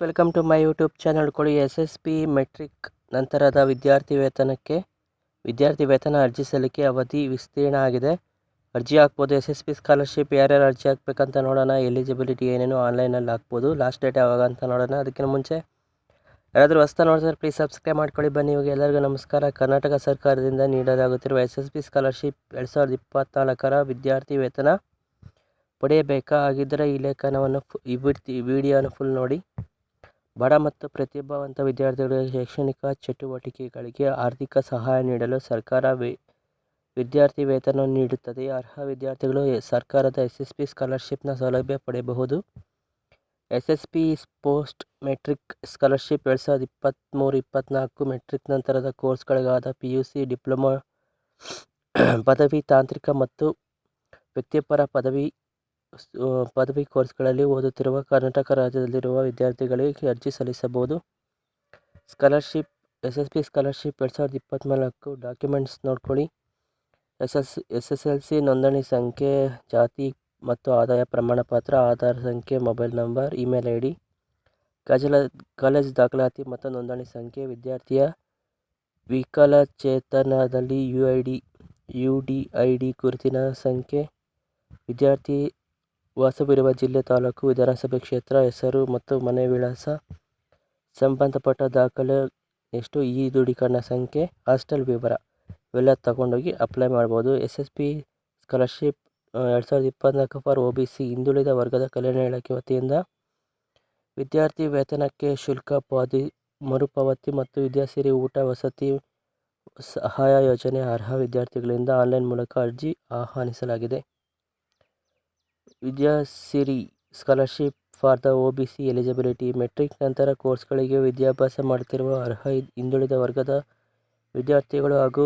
Welcome to my YouTube channel ಕೊಡಿ S S P matric ನಂತರದ ವಿದ್ಯಾರ್ಥಿ ವೇತನಕ್ಕೆ. ವಿದ್ಯಾರ್ಥಿ ವೇತನ ಅರ್ಜಿ ಸಲ್ಲಿಕೆ ಅವಧಿ ವಿಸ್ತೀರ್ಣ ಆಗಿದೆ. ಅರ್ಜಿ ಹಾಕ್ಬೋದು. ಎಸ್ ಎಸ್ ಪಿ ಸ್ಕಾಲರ್ಶಿಪ್ ಯಾರ್ಯಾರು ಅರ್ಜಿ ಹಾಕ್ಬೇಕಂತ ನೋಡೋಣ. ಎಲಿಜಿಬಿಲಿಟಿ ಏನೇನು ಆನ್ಲೈನಲ್ಲಿ ಹಾಕ್ಬೋದು. ಲಾಸ್ಟ್ ಡೇಟ್ ಯಾವಾಗ ಅಂತ ನೋಡೋಣ. ಅದಕ್ಕಿಂತ ಮುಂಚೆ ಯಾರಾದರೂ ಹೊಸ್ತಾ ನೋಡಿದ್ರೆ ಪ್ಲೀಸ್ ಸಬ್ಸ್ಕ್ರೈಬ್ ಮಾಡ್ಕೊಳ್ಳಿ. ಬನ್ನಿ. ಇವಾಗ ಎಲ್ಲರಿಗೂ ನಮಸ್ಕಾರ. ಕರ್ನಾಟಕ ಸರ್ಕಾರದಿಂದ ನೀಡಲಾಗುತ್ತಿರುವ ಎಸ್ ಎಸ್ ಪಿ ಸ್ಕಾಲರ್ಶಿಪ್ ಎರಡು ಸಾವಿರದ ಇಪ್ಪತ್ತ್ನಾಲ್ಕರ ವಿದ್ಯಾರ್ಥಿ ವೇತನ ಪಡೆಯಬೇಕಾಗಿದ್ದರೆ ಈ ಲೇಖನವನ್ನು ಫು ವಿಡ್ತಿ ವಿಡಿಯೋನ ಫುಲ್ ನೋಡಿ. ಬಡ ಮತ್ತು ಪ್ರತಿಭಾವಂತ ವಿದ್ಯಾರ್ಥಿಗಳಿಗೆ ಶೈಕ್ಷಣಿಕ ಚಟುವಟಿಕೆಗಳಿಗೆ ಆರ್ಥಿಕ ಸಹಾಯ ನೀಡಲು ಸರ್ಕಾರ ವಿ, ವಿದ್ಯಾರ್ಥಿ ವೇತನ ನೀಡುತ್ತದೆ. ಅರ್ಹ ವಿದ್ಯಾರ್ಥಿಗಳು ಸರ್ಕಾರದ ಎಸ್ ಎಸ್ ಪಿ ಸ್ಕಾಲರ್ಶಿಪ್ನ ಸೌಲಭ್ಯ ಪಡೆಯಬಹುದು. S S P post matric scholarship ಎರಡು ಸಾವಿರದ ಇಪ್ಪತ್ತ್ಮೂರು ಇಪ್ಪತ್ತ್ನಾಲ್ಕು ಮೆಟ್ರಿಕ್ ನಂತರದ ಕೋರ್ಸ್ಗಳಿಗಾದ ಪಿ ಯು ಸಿ ಡಿಪ್ಲೊಮಾ, ಪದವಿ ತಾಂತ್ರಿಕ ಮತ್ತು ವೃತ್ತಿಪರ ಪದವಿ ಪದವಿ ಕೋರ್ಸ್ಗಳಲ್ಲಿ ಓದುತ್ತಿರುವ ಕರ್ನಾಟಕ ರಾಜ್ಯದಲ್ಲಿರುವ ವಿದ್ಯಾರ್ಥಿಗಳಿಗೆ ಅರ್ಜಿ ಸಲ್ಲಿಸಬಹುದು. Scholarship S S P scholarship ಎರಡು ಸಾವಿರದ ಇಪ್ಪತ್ತ್ನಾಲ್ಕು ಡಾಕ್ಯುಮೆಂಟ್ಸ್ ನೋಡ್ಕೊಳ್ಳಿ. S S S S L C ನೋಂದಣಿ ಸಂಖ್ಯೆ, ಜಾತಿ ಮತ್ತು ಆದಾಯ ಪ್ರಮಾಣ ಪತ್ರ ಆಧಾರ್ ಸಂಖ್ಯೆ, mobile number, email I D ಕಾಜಲ, college ದಾಖಲಾತಿ ಮತ್ತು ನೋಂದಣಿ ಸಂಖ್ಯೆ, ವಿದ್ಯಾರ್ಥಿಯ ವಿಕಲಚೇತನದಲ್ಲಿ U I D U D I D ಗುರುತಿನ ಸಂಖ್ಯೆ, ವಿದ್ಯಾರ್ಥಿ ವಾಸವಿರುವ ಜಿಲ್ಲೆ ತಾಲೂಕು ವಿಧಾನಸಭೆ ಕ್ಷೇತ್ರ ಹೆಸರು ಮತ್ತು ಮನೆ ವಿಳಾಸ ಸಂಬಂಧಪಟ್ಟ ದಾಖಲೆ ಎಷ್ಟು? ಈ ದೃಢೀಕರಣ ಸಂಖ್ಯೆ, ಹಾಸ್ಟೆಲ್ ವಿವರ ಇವೆಲ್ಲ ತಗೊಂಡೋಗಿ ಅಪ್ಲೈ ಮಾಡ್ಬೋದು. ಎಸ್ ಎಸ್ ಪಿ ಸ್ಕಾಲರ್ಶಿಪ್ ಎರಡು ಸಾವಿರದ ಇಪ್ಪತ್ನಾಲ್ಕು ಫಾರ್ ಒ ಬಿ ಸಿ ಹಿಂದುಳಿದ ವರ್ಗದ ಕಲ್ಯಾಣ ಇಲಾಖೆ ವತಿಯಿಂದ ವಿದ್ಯಾರ್ಥಿ ವೇತನಕ್ಕೆ ಶುಲ್ಕ, ಪಾವತಿ, ಮರುಪಾವತಿ ಮತ್ತು ವಿದ್ಯಾಸಿರಿ ಊಟ, ವಸತಿ ಸಹಾಯ ಯೋಜನೆ ಅರ್ಹ ವಿದ್ಯಾರ್ಥಿಗಳಿಂದ ಆನ್ಲೈನ್ ಮೂಲಕ ಅರ್ಜಿ ಆಹ್ವಾನಿಸಲಾಗಿದೆ. Vidyasiri scholarship for the O B C eligibility matric ನಂತರ ಕೋರ್ಸ್ಗಳಿಗೆ ವಿದ್ಯಾಭ್ಯಾಸ ಮಾಡುತ್ತಿರುವ ಅರ್ಹ ಹಿಂದುಳಿದ ವರ್ಗದ ವಿದ್ಯಾರ್ಥಿಗಳು ಹಾಗೂ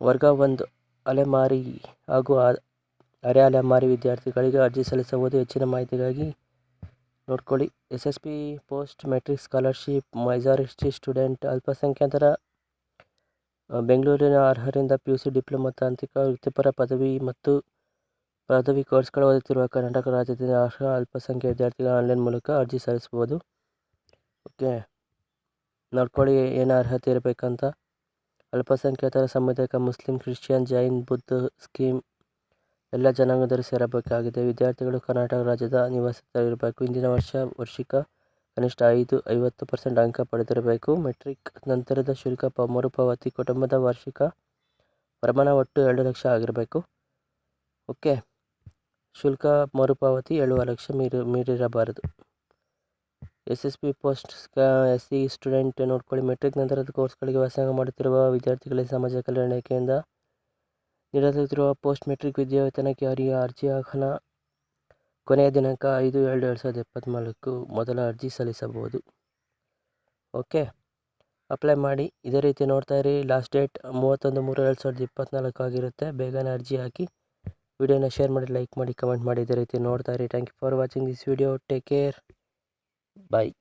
ವರ್ಗ ಒಂದು ಅಲೆಮಾರಿ ಹಾಗೂ ಅರೆ ಅಲೆಮಾರಿ ವಿದ್ಯಾರ್ಥಿಗಳಿಗೆ ಅರ್ಜಿ ಸಲ್ಲಿಸಬಹುದು ಹೆಚ್ಚಿನ ಮಾಹಿತಿಗಾಗಿ ನೋಡ್ಕೊಳ್ಳಿ. S S P post matric scholarship majority student ಅಲ್ಪಸಂಖ್ಯಾತರ ಬೆಂಗಳೂರಿನ ಅರ್ಹರಿಂದ ಪಿ ಯು ಸಿ ಡಿಪ್ಲೊಮಾ ತಾಂತ್ರಿಕ ವೃತ್ತಿಪರ ಪದವಿ ಮತ್ತು ಪದವಿ ಕೋರ್ಸ್ಗಳು ಓದುತ್ತಿರುವ ಕರ್ನಾಟಕ ರಾಜ್ಯದಿಂದ ಅರ್ಹ ಅಲ್ಪಸಂಖ್ಯಾತ ವಿದ್ಯಾರ್ಥಿಗಳು ಆನ್ಲೈನ್ ಮೂಲಕ ಅರ್ಜಿ ಸಲ್ಲಿಸ್ಬೋದು ಓಕೆ. ನೋಡ್ಕೊಳ್ಳಿ ಏನು ಅರ್ಹತೆ ಇರಬೇಕಂತ. ಅಲ್ಪಸಂಖ್ಯಾತರ ಸಮುದಾಯಕ Muslim, Christian, Jain, Buddha scheme ಎಲ್ಲ ಜನಾಂಗದವರು ಸೇರಬೇಕಾಗಿದೆ. ವಿದ್ಯಾರ್ಥಿಗಳು ಕರ್ನಾಟಕ ರಾಜ್ಯದ ನಿವಾಸಿತರಿರಬೇಕು ಇಂದಿನ ವರ್ಷ ವರ್ಷಿಕ ಕನಿಷ್ಠ ಐದು, ಐವತ್ತು ಪರ್ಸೆಂಟ್ ಅಂಕ ಪಡೆದಿರಬೇಕು. ಮೆಟ್ರಿಕ್ ನಂತರದ ಶುಲ್ಕ ಪ ಮರುಪಾವತಿ ಕುಟುಂಬದ ವಾರ್ಷಿಕ ಪ್ರಮಾಣ ಒಟ್ಟು ಎರಡು ಲಕ್ಷ ಆಗಿರಬೇಕು. ಓಕೆ. ಶುಲ್ಕ ಮರುಪಾವತಿ ಏಳುವ ಲಕ್ಷ ಮೀರಿ, ಮೀರಿರಬಾರದು. S S P post S C student ನೋಡ್ಕೊಳ್ಳಿ. ಮೆಟ್ರಿಕ್ ನಂತರದ ಕೋರ್ಸ್ಗಳಿಗೆ ವ್ಯಾಸಂಗ ಮಾಡುತ್ತಿರುವ ವಿದ್ಯಾರ್ಥಿಗಳಿಗೆ ಸಮಾಜ ಕಲ್ಯಾಣ ಇಲಾಖೆಯಿಂದ ನೀಡಲಾಗುತ್ತಿರುವ ಪೋಸ್ಟ್ ಮೆಟ್ರಿಕ್ ವಿದ್ಯಾವೇತನಕ್ಕೆ ಅರಿಯ ಅರ್ಜಿ ಆಹ್ವಾನ ಕೊನೆಯ ದಿನಾಂಕ ಐದು ಎರಡು ಎರಡು ಸಾವಿರದ ಇಪ್ಪತ್ತ್ನಾಲ್ಕು ಮೊದಲ ಅರ್ಜಿ ಸಲ್ಲಿಸಬಹುದು. ಓಕೆ. ಅಪ್ಲೈ ಮಾಡಿ. ಇದೇ ರೀತಿ ನೋಡ್ತಾ ಇರಿ. ಲಾಸ್ಟ್ ಡೇಟ್ ಮೂವತ್ತೊಂದು ಮೂರು ಎರಡು ಸಾವಿರದ ಇಪ್ಪತ್ತ್ನಾಲ್ಕು ಆಗಿರುತ್ತೆ. ಬೇಗನೆ ಅರ್ಜಿ ಹಾಕಿ. ವಿಡಿಯೋನ ಶೇರ್ ಮಾಡಿ ಲೈಕ್ ಮಾಡಿ ಕಮೆಂಟ್ ಮಾಡಿ, ಇದೇ ರೀತಿ ನೋಡ್ತಾ ಇರಿ. Thank you for watching this video take care bye